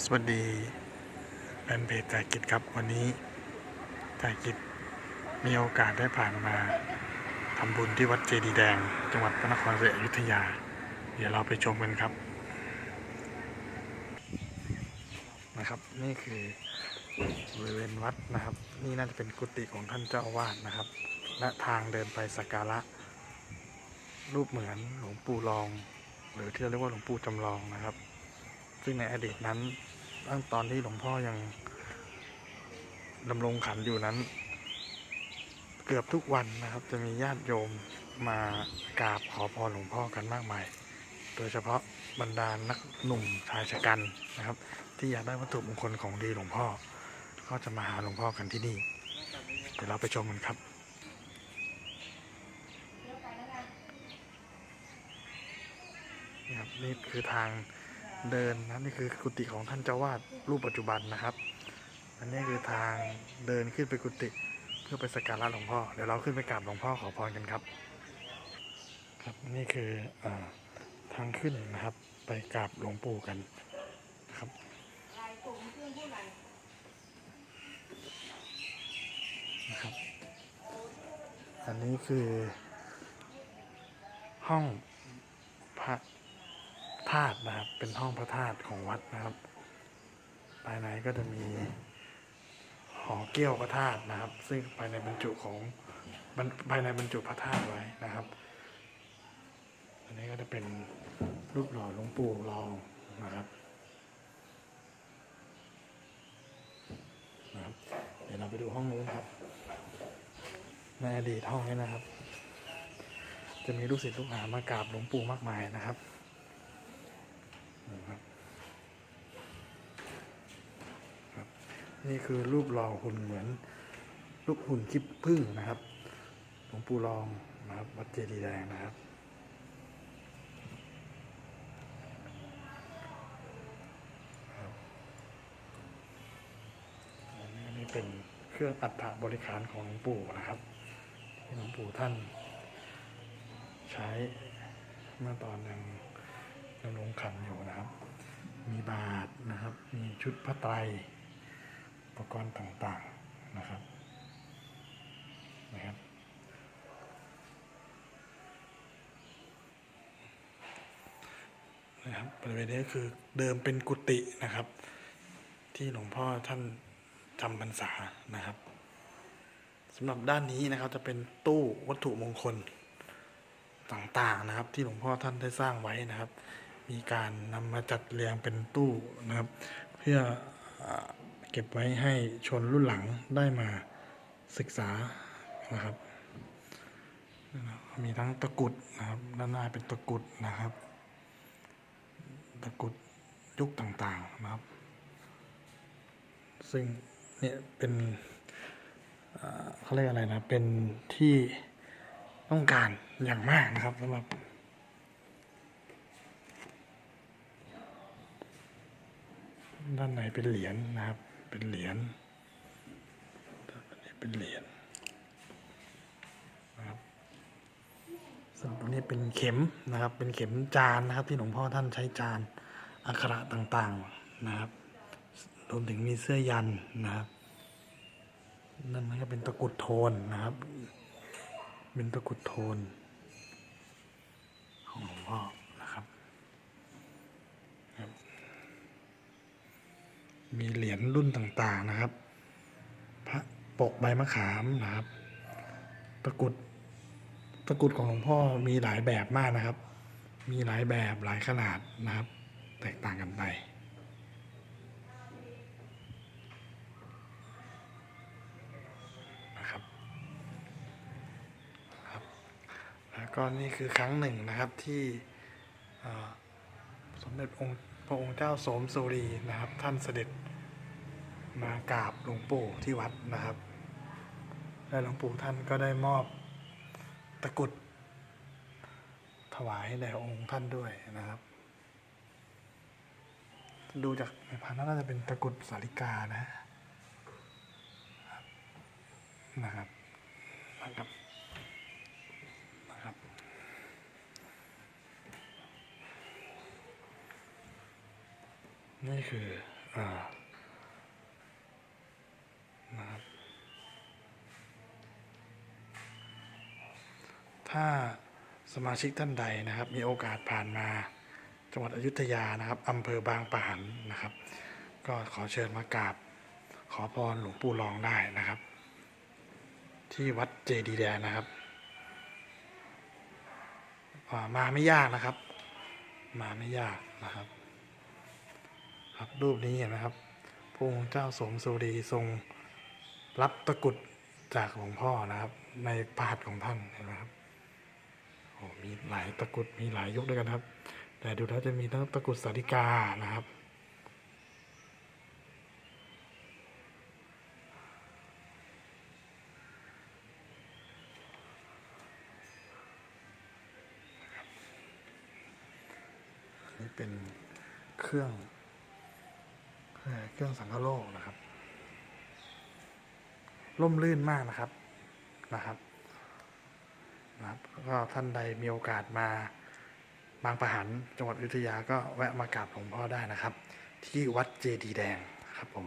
สวัสดีแฟนเพจจ่ายกิจครับวันนี้จ่ายกิจมีโอกาสได้ผ่านมาทำบุญที่วัดเจดีแดง จังหวัดพระนครศรีอยุธยา เดี๋ยวเราไปชมกันครับนะครับ นี่คือบริเวณวัดนะครับ นี่น่าจะเป็นกุฏิของท่านเจ้าอาวาสนะครับ และทางเดินไปสักการะ รูปเหมือนหลวงปู่รอง หรือที่เราเรียกว่าหลวงปู่จำลองนะครับ ซึ่งในอดีตนั้นตั้งตอนที่หลวงพ่อยังดำรงขันอยู่นั้น เกือบทุกวันนะครับ จะมีญาติโยมมากราบขอพรหลวงพ่อกันมากมาย โดยเฉพาะบรรดานักหนุ่มชายชะกันนะครับ ที่อยากได้วัตถุมงคลของดีหลวงพ่อ ก็จะมาหาหลวงพ่อกันที่นี่ เดี๋ยวเราไปชมกันครับนี่ครับนี่คือทาง เดินนะนี่คือกุฏิของท่านเจ้าวาดรูปปัจจุบันนะครับ อันนี้คือทางเดินขึ้นไปกุฏิเพื่อไปสักการะหลวงพ่อเดี๋ยวเราขึ้นไปกราบหลวงพ่อขอพรกันครับ ครับนี่คืออทางขึ้นนะครับ ไปกราบหลวงปู่กันครับนะครับ อันนี้คือห้อง ธาตุนะครับ เป็นห้องพระธาตุของวัดนะครับ ภายในก็จะมีหอเกี้ยวพระธาตุนะครับ ซึ่งภายในบรรจุของภายในบรรจุพระธาตุไว้นะครับ อันนี้ก็จะเป็นรูปหล่อหลวงปู่รองนะครับนะครับ เดี๋ยวเราไปดูห้องนู้นครับ ในอดีตห้องนี้นะครับ จะมีลูกศิษย์ลูกหามากราบหลวงปู่มากมายนะครับ นี่คือรูปหล่อหุ่นเหมือน รูปหุ่นคิปพึ่งนะครับหลวงปู่รองนะครับวัดเจดีย์แดงนะครับนนี้อันนี้เป็นเครื่องอัฐบริขารของหลวงปู่นะครับที่หลวงปู่ท่าน ใช้เมื่อตอนยังดำรงขันอยู่นะครับ มีบาทนะครับ มีชุดพระไตร ปกรณ์ต่างๆนะครับนะครับ นะครับบริเวณนี้คือเดิมเป็นกุฏินะครับ ที่หลวงพ่อท่านจำพรรษานะครับสำหรับด้านนี้นะครับจะเป็นตู้วัตถุมงคลต่างๆนะครับ ที่หลวงพ่อท่านได้สร้างไว้นะครับ มีการนำมาจัดเรียงเป็นตู้นะครับ เพื่อ เก็บไว้ให้ชนรุ่นหลังได้มาศึกษานะครับ มีทั้งตะกุดนะครับด้านหน้าเป็นตะกุดนะครับ ตะกุดยุคต่างๆนะครับ ซึ่งเนี่ยเป็นเอ่อเขาเรียกอะไรนะ เป็นที่ต้องการอย่างมากนะครับสำหรับด้านในเป็นเหรียญนะครับ เป็นเหรียญด้านนี้เป็นเหรียญนะครับส่วนตรงนี้เป็นเข็มนะครับ เป็นเข็มจานนะครับ ที่หลวงพ่อท่านใช้จานอักขระต่างๆนะครับรวมถึงมีเสื้อยันนะครับนั่นนก็เป็นตะกุดโทนนะครับ เป็นตะกุดโทนของหลวงพ่อนะครับครับ มีเหรียญรุ่นต่างๆนะครับ พระปกใบมะขามนะครับ ตะกุดตะกุดของหลวงพ่อมีหลายแบบมากนะครับ มีหลายแบบหลายขนาดนะครับ แตกต่างกันไปนะครับครับแล้วก็นี่คือครั้งหนึ่งนะครับที่สมเด็จองค์ ระองค์เจ้าโสมสุรีนะครับ ท่านเสด็จมากราบหลวงปู่ที่วัดนะครับ และหลวงปู่ท่านก็ได้มอบตะกรุดถวายแด่องค์ท่านด้วยนะครับ ดูจากในพันน่าจะเป็นตะกรุดสาริกานะนะครับนะครับนะครับ นี่คืออ่านะครับถ้าสมาชิกท่านใดนะครับ มีโอกาสผ่านมาจังหวัดอยุธยานะครับอำเภอบางปะหันนะครับ ก็ขอเชิญมากราบขอพรหลวงปู่รองได้นะครับ ที่วัดเจดีแดงนะครับมาไม่ยากนะครับ มาไม่ยากนะครับ ครับ รูปนี้เห็นไหมครับพระองค์เจ้าสมสุรีทรงรับตะกรุดจากหลวงพ่อนะครับ ในพระหัตถ์ของท่านเห็นไหมครับโอ้มีหลายตะกรุดมีหลายยกด้วยกันครับ แต่ดูแล้วจะมีทั้งตะกรุดสาริกานะครับนี่เป็นเครื่อง เครื่องสังคโลกนะครับ ร่มรื่นมากนะครับนะครับนะครับ ก็ท่านใดมีโอกาสมาบางประหันจังหวัดอยุธยาก็แวะมากราบหลวงพ่อได้นะครับ ที่วัดเจดีแดงครับผม